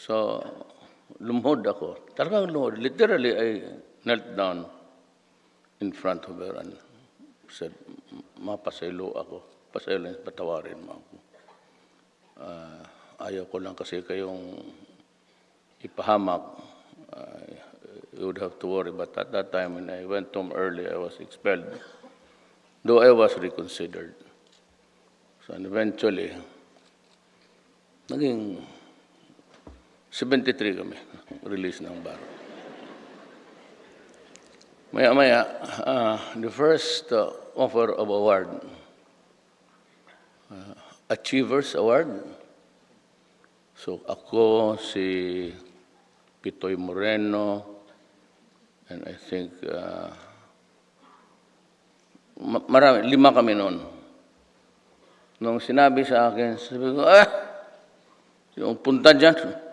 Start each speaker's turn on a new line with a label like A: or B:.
A: So, lumuhod ako. Talagang lumuhod. Literally, I knelt down in front of her and said, mapasaylo ako. Pasaylo, patawarin mo ako. Ah, ayaw ko lang kasi kayong ipahamak. Uh, you would have to worry. But at that time, when I went home early, I was expelled. Though I was reconsidered. So and eventually, naging 73 kami, release ng baro. Maya-maya, ah, the first uh, offer of award, uh, Achievers Award. So ako, si Pitoy Moreno, and I think uh, ma- marami, lima kami noon. Nung sinabi sa akin, sabi ko, ah, yung punta dyan,